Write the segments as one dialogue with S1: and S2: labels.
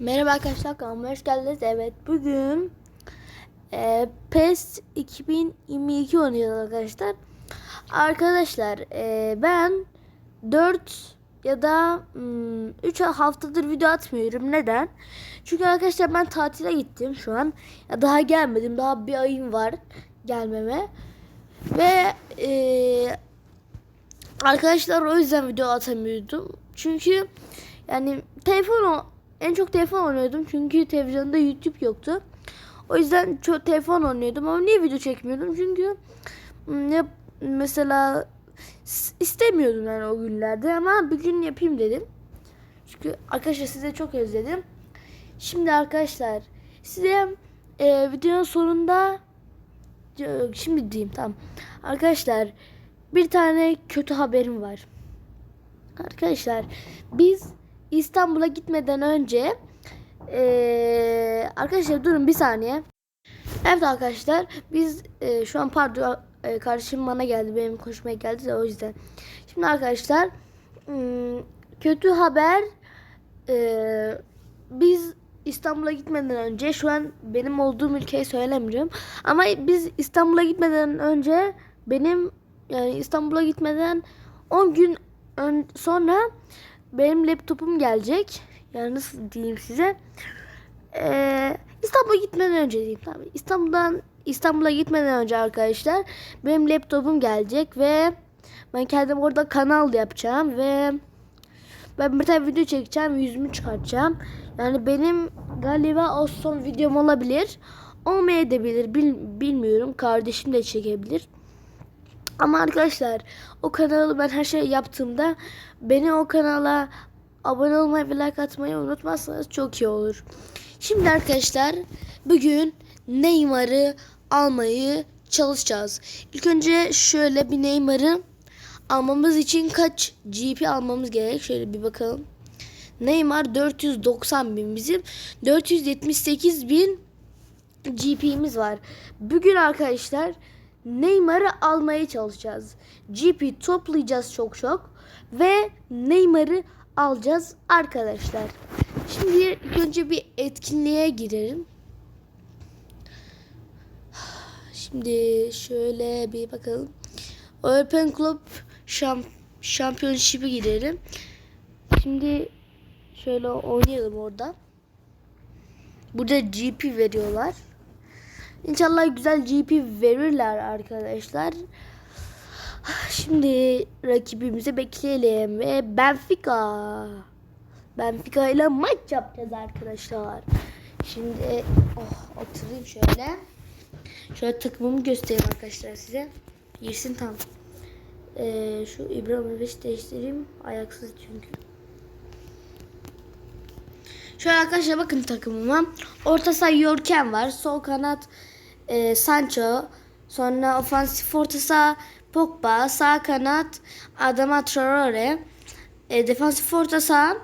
S1: Merhaba arkadaşlar kanalıma hoş geldiniz. Evet bugün e, PES 2022 oynuyoruz arkadaşlar. Arkadaşlar e, ben 4 ya da 3 haftadır video atmıyorum. Neden? Çünkü arkadaşlar ben tatile gittim şu an. Ya daha gelmedim. Daha bir ayım var gelmeme. Ve e, arkadaşlar o yüzden video atamıyordum. Çünkü yani telefon en çok telefon oynuyordum çünkü televizyonda YouTube yoktu. O yüzden çok telefon oynuyordum ama niye video çekmiyordum? Çünkü hmm, ne mesela istemiyordum yani o günlerde ama bir gün yapayım dedim. Çünkü arkadaşlar size çok özledim. Şimdi arkadaşlar size e, videonun sonunda şimdi diyeyim tamam. Arkadaşlar bir tane kötü haberim var. Arkadaşlar biz İstanbul'a gitmeden önce eee, arkadaşlar durun bir saniye. Evet arkadaşlar biz eee, şu an pardon eee, kardeşim bana geldi benim koşmaya geldi de o yüzden. Şimdi arkadaşlar kötü haber eee, biz İstanbul'a gitmeden önce şu an benim olduğum ülkeyi söylemeyeceğim. Ama biz İstanbul'a gitmeden önce benim yani İstanbul'a gitmeden 10 gün ön- sonra benim laptopum gelecek. Yani nasıl diyeyim size? Ee, İstanbul'a gitmeden önce diyeyim tabii. İstanbul'dan İstanbul'a gitmeden önce arkadaşlar benim laptopum gelecek ve ben kendim orada kanal yapacağım ve ben bir tane video çekeceğim, yüzümü çıkartacağım. Yani benim galiba o son videom olabilir. Olmayabilir, bil, bilmiyorum. Kardeşim de çekebilir. Ama arkadaşlar o kanalı ben her şey yaptığımda beni o kanala abone olmayı ve like atmayı unutmazsanız çok iyi olur. Şimdi arkadaşlar bugün Neymar'ı almayı çalışacağız. İlk önce şöyle bir Neymar'ı almamız için kaç GP almamız gerek? Şöyle bir bakalım. Neymar 490 bin bizim 478 bin GP'miz var. Bugün arkadaşlar Neymar'ı almaya çalışacağız. GP toplayacağız çok çok ve Neymar'ı alacağız arkadaşlar. Şimdi önce bir etkinliğe girelim. Şimdi şöyle bir bakalım. Open Club şamp Championship'e girelim. Şimdi şöyle oynayalım orada. Burada GP veriyorlar. İnşallah güzel GP verirler arkadaşlar. Şimdi rakibimizi bekleyelim ve Benfica. Benfica ile maç yapacağız arkadaşlar. Şimdi oh, oturayım şöyle. Şöyle takımımı göstereyim arkadaşlar size. Girsin tam. Ee, şu İbrahimovic'i değiştireyim. Ayaksız çünkü. Şöyle arkadaşlar bakın takımıma. Orta saha Yorken var. Sol kanat e, Sancho. Sonra ofansif orta saha Pogba. Sağ kanat Adama Traore. E, defansif orta saha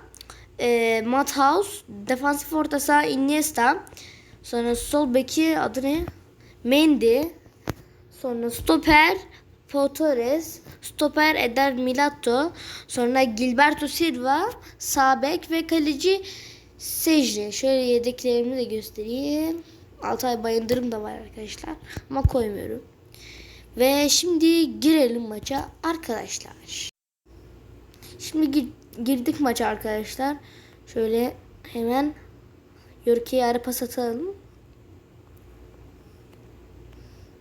S1: e, Matthaus. Defansif orta saha Iniesta. Sonra sol beki adı ne? Mendy. Sonra stoper Pau Torres, stoper Eder Milito, sonra Gilberto Silva, sağ bek ve kaleci Sejri. Şöyle yedeklerimi de göstereyim. Altay Bayındırım da var arkadaşlar ama koymuyorum. Ve şimdi girelim maça arkadaşlar. Şimdi gir- girdik maça arkadaşlar. Şöyle hemen Yorke'ye ara pas atalım.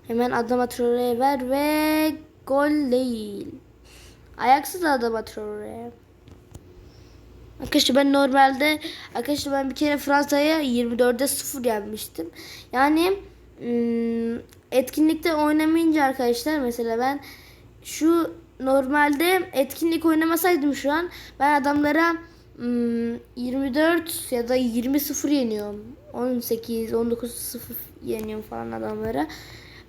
S1: Hemen Adama Traore'ye ver ve gol değil. Ayaksız Adama Traore'ye. Arkadaşlar ben normalde arkadaşlar ben bir kere Fransa'ya 24'e 0 yenmiştim. Yani ım, etkinlikte oynamayınca arkadaşlar mesela ben şu normalde etkinlik oynamasaydım şu an ben adamlara ım, 24 ya da 20-0 yeniyorum. 18, 19-0 yeniyorum falan adamlara.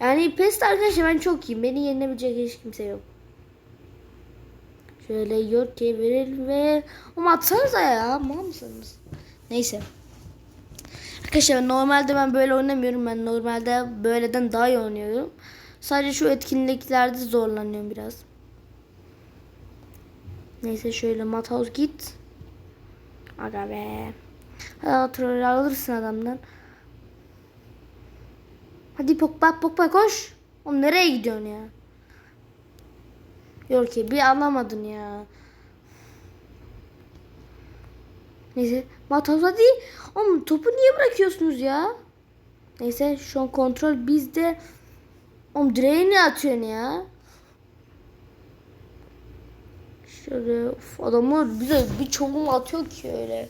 S1: Yani PES'te arkadaşlar ben çok iyiyim. Beni yenebilecek hiç kimse yok. Şöyle York'e verelim ve ama atsanıza ya. Mal mısınız? Neyse. Arkadaşlar normalde ben böyle oynamıyorum. Ben normalde böyleden daha iyi oynuyorum. Sadece şu etkinliklerde zorlanıyorum biraz. Neyse şöyle Mathaus git. Aga be. Hadi troll alırsın adamdan. Hadi Pogba Pogba koş. Oğlum nereye gidiyorsun ya? Yok ki bir alamadın ya. Neyse. Matos hadi. Oğlum topu niye bırakıyorsunuz ya? Neyse şu an kontrol bizde. Oğlum direğe ne atıyorsun ya? Şöyle of, adamlar bize bir çoğum atıyor ki öyle.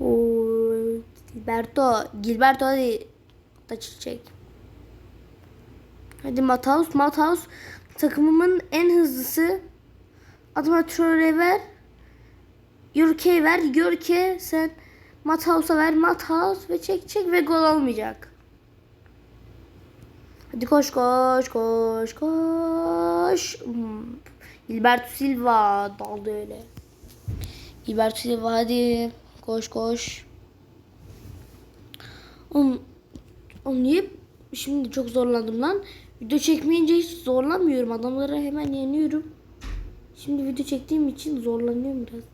S1: Oo, Gilberto, Gilberto hadi da çiçek. Hadi Mataus, Mataus takımımın en hızlısı. Adıma Traore ver. Yürke ver. Yürke sen Mataus'a ver. Mataus ve çek çek ve gol olmayacak. Hadi koş koş koş koş. Hmm. Gilberto Silva daldı öyle. Gilberto Silva hadi koş koş. Oğlum, oğlum niye şimdi çok zorlandım lan. Video çekmeyince hiç zorlanmıyorum. Adamları hemen yeniyorum. Şimdi video çektiğim için zorlanıyorum biraz.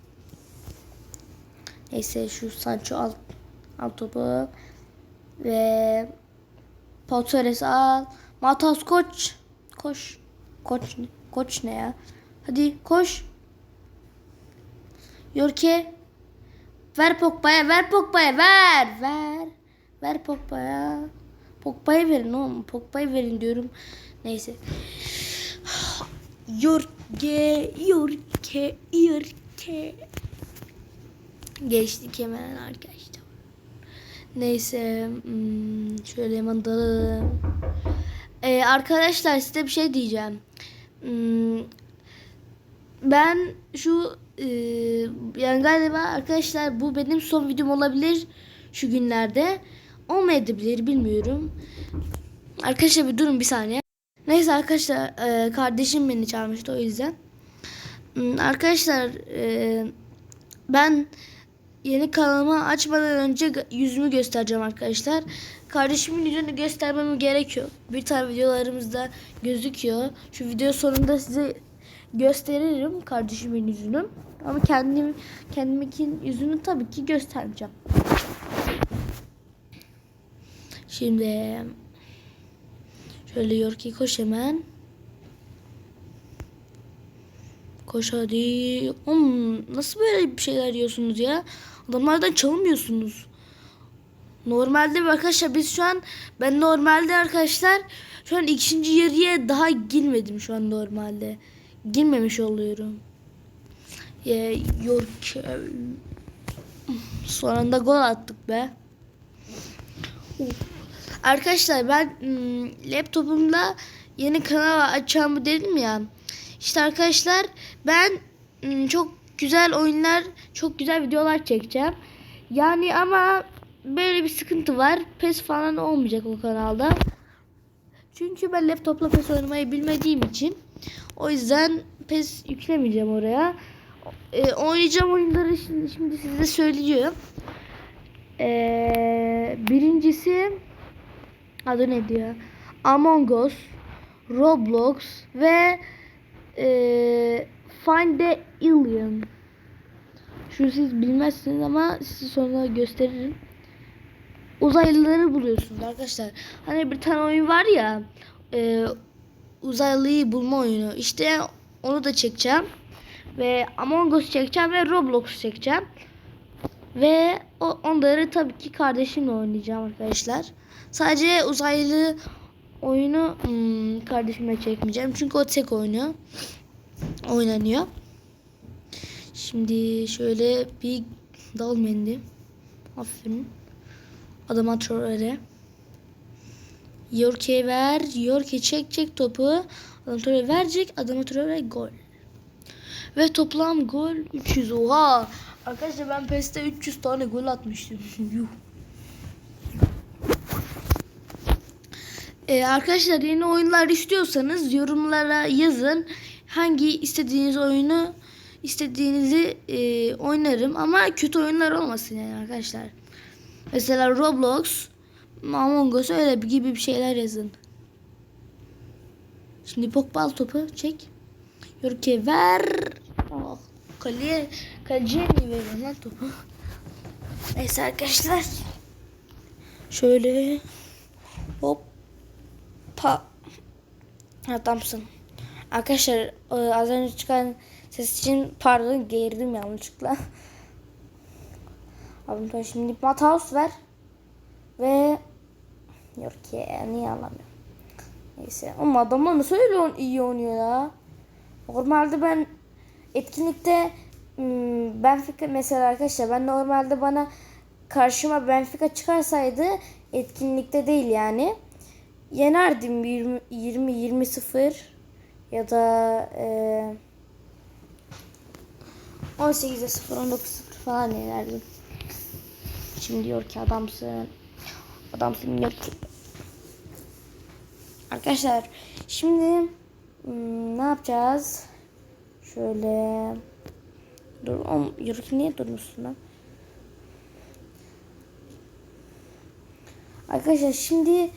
S1: Neyse şu Sancho al, al topu. Ve Pau al. Matas koç. Koş. Koç, koç ne ya? Hadi koş. Yorke. Ver Pogba'ya, ver Pogba'ya, ver. Ver. Ver Pogba'ya. Pogba'ya verin oğlum. Pogba'ya verin diyorum. Neyse. Yorke, Yorke, Yorke. Geçtik hemen arkadaşlar. Neyse. hmm, Şöyle hemen dalalım. Ee, arkadaşlar size bir şey diyeceğim. Hmm, Ben şu e, yani galiba arkadaşlar bu benim son videom olabilir şu günlerde. Olmayabilir bilmiyorum. Arkadaşlar bir durun bir saniye. Neyse arkadaşlar e, kardeşim beni çağırmıştı o yüzden. Hmm, Arkadaşlar e, ben yeni kanalımı açmadan önce yüzümü göstereceğim arkadaşlar. Kardeşimin yüzünü göstermem gerekiyor. Bir tane videolarımızda gözüküyor. Şu video sonunda size gösteririm kardeşimin yüzünü. Ama kendim kendimikin yüzünü tabii ki göstermeyeceğim. Şimdi şöyle Yorki koş hemen. Koş hadi. Oğlum nasıl böyle bir şeyler yiyorsunuz ya? Adamlardan çalmıyorsunuz. Normalde arkadaşlar biz şu an ben normalde arkadaşlar şu an ikinci yarıya daha girmedim şu an normalde. Girmemiş oluyorum. Ya, York Son anda gol attık be. Uf. Arkadaşlar ben hmm, laptopumda yeni kanal açacağımı dedim ya. İşte arkadaşlar ben hmm, çok güzel oyunlar, çok güzel videolar çekeceğim. Yani ama böyle bir sıkıntı var. PES falan olmayacak o kanalda. Çünkü ben laptopla PES oynamayı bilmediğim için o yüzden PES yüklemeyeceğim oraya. Ee, oynayacağım oyunları şimdi, şimdi size söyleyeceğim. Ee, birincisi adı ne diyor? Among Us, Roblox ve ee, Find the Alien. Şu siz bilmezsiniz ama size sonra gösteririm. Uzaylıları buluyorsunuz arkadaşlar. Hani bir tane oyun var ya e, uzaylıyı bulma oyunu. İşte onu da çekeceğim. Ve Among Us çekeceğim ve Roblox çekeceğim. Ve onları tabii ki kardeşimle oynayacağım arkadaşlar. Sadece uzaylı oyunu hmm, kardeşimle çekmeyeceğim. Çünkü o tek oyunu oynanıyor. Şimdi şöyle bir dal mendi. Aferin. Adama Traore. Yorke ver. Yorke çek çek topu. Adam verecek. Adama gol. Ve toplam gol 300. Oha. Arkadaşlar ben PES'te 300 tane gol atmıştım. Yuh. Ee, arkadaşlar yeni oyunlar istiyorsanız yorumlara yazın. Hangi istediğiniz oyunu istediğinizi e, oynarım ama kötü oyunlar olmasın yani arkadaşlar. Mesela Roblox, Among Us öyle gibi bir şeyler yazın. Şimdi Pogba al topu çek. Yorke ver. Oh, kaleye, Kaleciye niye veriyorsun lan topu? Neyse arkadaşlar. Şöyle. Hop. Pa. Adamsın. Arkadaşlar e, az önce çıkan ses için pardon geğirdim yanlışlıkla. Sana şimdi Mathaus ver. Ve yok ki niye alamıyorum. Neyse ama adamlar nasıl öyle on- iyi oynuyor ya. Normalde ben etkinlikte hmm, Benfica mesela arkadaşlar ben normalde bana karşıma Benfica çıkarsaydı etkinlikte değil yani yenerdim 20 20 20 0 ya da e, 18'e 0 19 0 falan yenerdim. Şimdi diyor ki adamsın. Adamsın ki. Arkadaşlar şimdi hmm, ne yapacağız? Şöyle dur oğlum yürürken niye durmuşsun lan? Arkadaşlar şimdi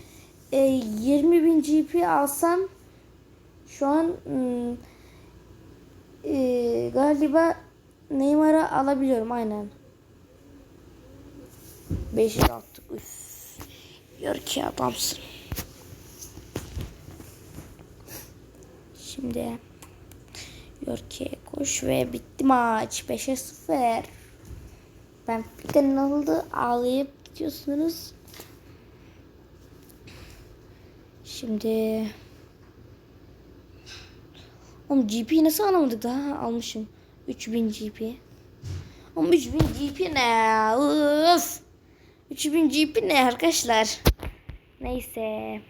S1: e, 20.000 GP alsam şu an hmm, e, galiba Neymar'ı alabiliyorum aynen. 5 attık. Üf. Diyor ki adamsın. Şimdi diyor ki koş ve bitti maç. 5'e 0. Ben Fika'nın aldı. Ağlayıp gidiyorsunuz. Şimdi Oğlum GP'yi nasıl alamadık daha? Almışım. 3000 GP. Oğlum 3000 GP ne? Uf. 3000 GP ne arkadaşlar? Neyse.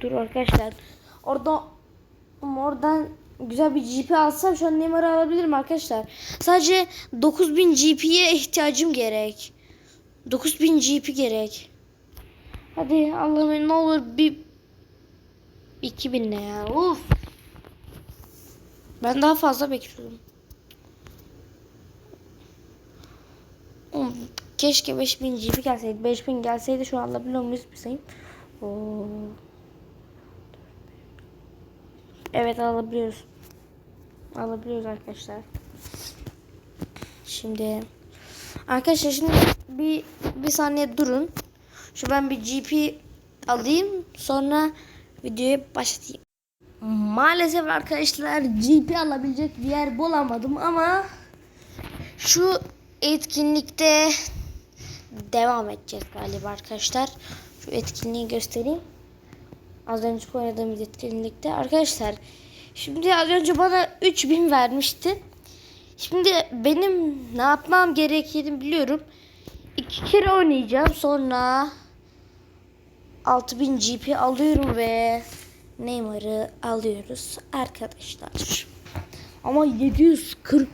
S1: Dur arkadaşlar. Orada oradan güzel bir GP alsam şu an Neymar'ı alabilirim arkadaşlar. Sadece 9000 GP'ye ihtiyacım gerek. 9000 GP gerek. Hadi Allah'ım ne olur bir 2000 ne ya? Uf. Ben daha fazla bekliyordum. Keşke 5000 GP gelseydi. 5000 gelseydi şu an alabiliyor muyuz bir sayayım. Oo. Evet alabiliyoruz. Alabiliyoruz arkadaşlar. Şimdi arkadaşlar şimdi bir bir saniye durun. Şu ben bir GP alayım sonra videoyu başlatayım. Maalesef arkadaşlar GP alabilecek bir yer bulamadım ama şu etkinlikte devam edeceğiz galiba arkadaşlar. Şu etkinliği göstereyim. Az önce oynadığımız etkinlikte. Arkadaşlar şimdi az önce bana 3000 vermişti. Şimdi benim ne yapmam gerektiğini biliyorum. İki kere oynayacağım. Sonra 6000 GP alıyorum ve Neymar'ı alıyoruz arkadaşlar. Ama 740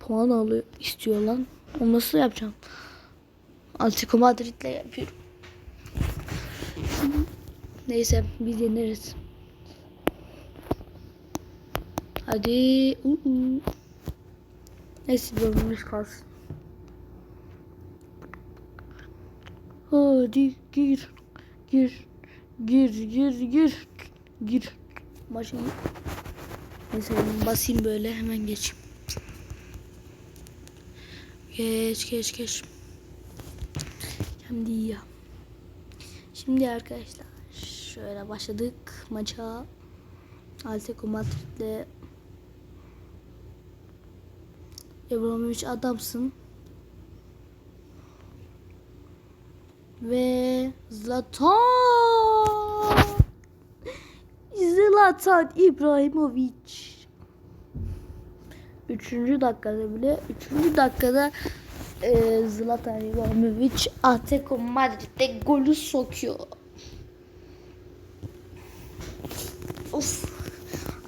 S1: puan alıyor istiyor lan. Onu nasıl yapacağım? Atletico Madrid'le yapıyorum. Neyse biz yeneriz. Hadi. Uh -uh. Neyse bölümümüz kalsın. Hadi gir. Gir. Gir gir gir. Gir. Maşa gir. Neyse basayım böyle hemen geçeyim. Geç geç geç. Şimdi ya. Şimdi arkadaşlar şöyle başladık maça. Atletico Madrid'le Ibrahimovic adamsın. Ve Zlatan Zlatan İbrahimovic Üçüncü dakikada bile Üçüncü dakikada e, Zlatan İbrahimovic Atletico Madrid'de golü sokuyor. Of.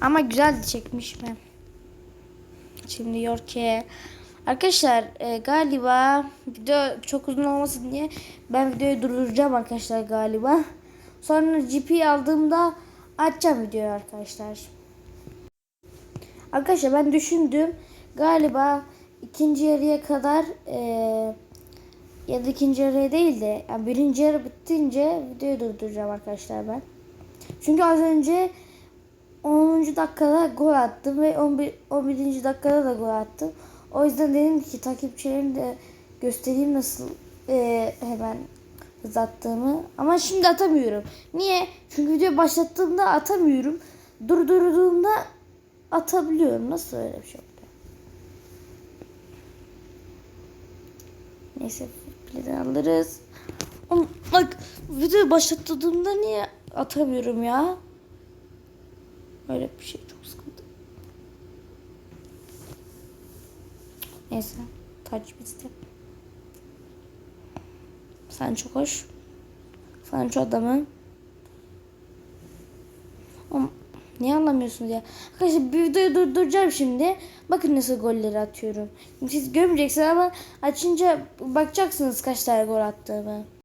S1: Ama güzel çekmiş mi? Şimdi diyor ki arkadaşlar e, galiba video çok uzun olmasın diye ben videoyu durduracağım arkadaşlar galiba. Sonra GP aldığımda açacağım videoyu arkadaşlar. Arkadaşlar ben düşündüm galiba ikinci yarıya kadar e, ya da ikinci yarıya değil de yani birinci yarı bitince videoyu durduracağım arkadaşlar ben. Çünkü az önce 10. dakikada gol attım ve 11. 11. dakikada da gol attım. O yüzden dedim ki takipçilerime de göstereyim nasıl e, hemen hız attığımı. Ama şimdi atamıyorum. Niye? Çünkü video başlattığımda atamıyorum. Durdurduğumda atabiliyorum. Nasıl öyle bir şey oldu? Neyse fileden alırız. Ama bak video başlattığımda niye atamıyorum ya? Öyle bir şey çok sıkıntı. Neyse. Taç bizde. Sen çok hoş. Sancho adamı. Ama niye anlamıyorsunuz ya? Arkadaşlar bir videoyu durduracağım şimdi. Bakın nasıl golleri atıyorum. Siz görmeyeceksiniz ama açınca bakacaksınız kaç tane gol attığımı.